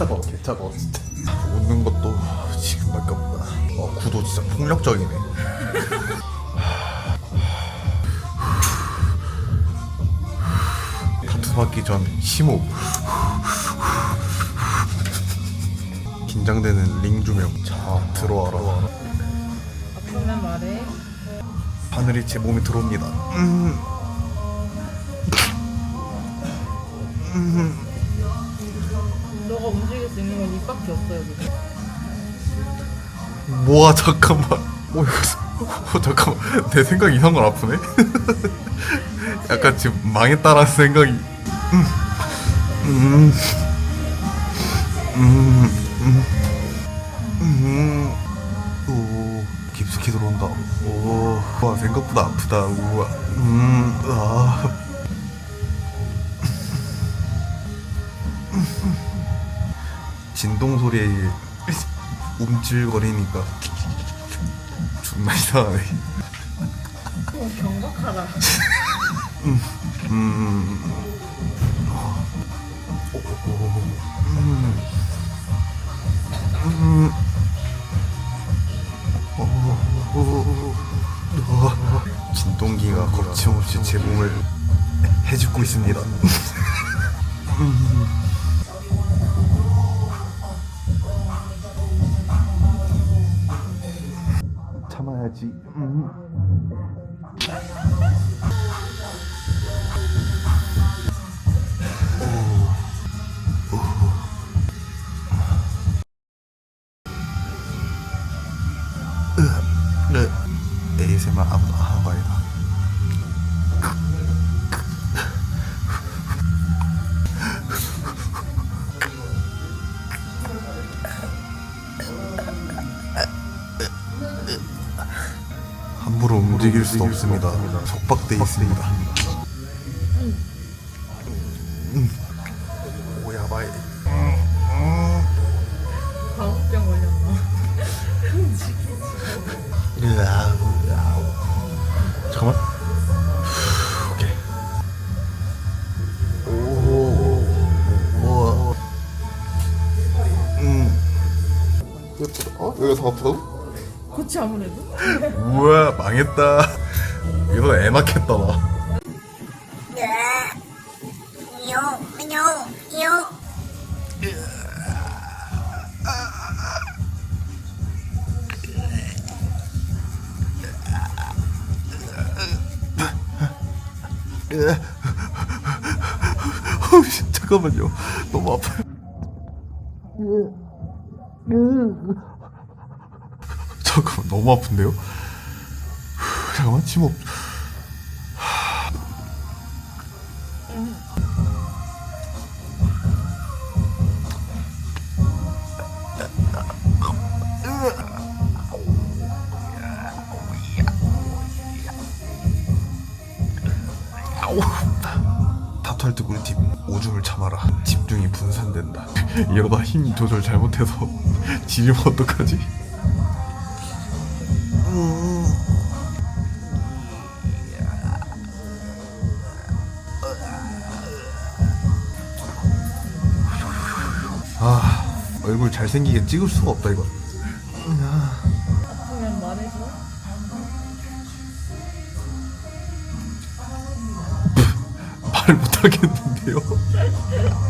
차가워 개 차가워 진짜 웃는 것도 지금밖에 없다. 어 구도 진짜 폭력적이네. 타투 받기 전 심호흡 긴장되는 링 조명. 자 들어와라. 아프면 말해. 하늘이 제 몸에 들어옵니다. 음. 수 있는 건 입밖에 없어 여기. 뭐야 잠깐만 어, 이거, 어, 잠깐만 내 생각 이상한 걸 아프네 약간 지금 망했다라는 생각이 음. 음. 음. 음. 음. 오 깊숙이 들어온다 오 와, 생각보다 아프다 우와 음. 아. 진동 소리에 움찔거리니까 존나 이상하네. 어, 경박하다. 음. 음. 오, 오, 음. 음. 오, 오, 오. 진동기가 거침없이 제 몸을 해집고 있습니다. 음. 참아야지. 음. 네. ASMR 아무도 안 하는 거 아니 함부로 움직일 수 없습니다. 속박돼 있습니다. 음. 오야바이. 가옥병 걸렸나? 라우 잠깐만 오케이 오 오 음 예쁘다 어? 여기가 더 아프다고? 그치 아무래도. 우와 망했다. 이거 애 낳겠다 나. 씨, 잠깐만요. 너무 아파요 잠깐만 너무 아픈데요? 잠깐만 침업 다투할 때 꿀팁 오줌을 참아라 집중이 분산된다 이러다 힘 조절 잘못해서 지리면 어떡하지? 아 얼굴 잘생기게 찍을 수가 없다 이거 말해줘. 말을 못하겠는데요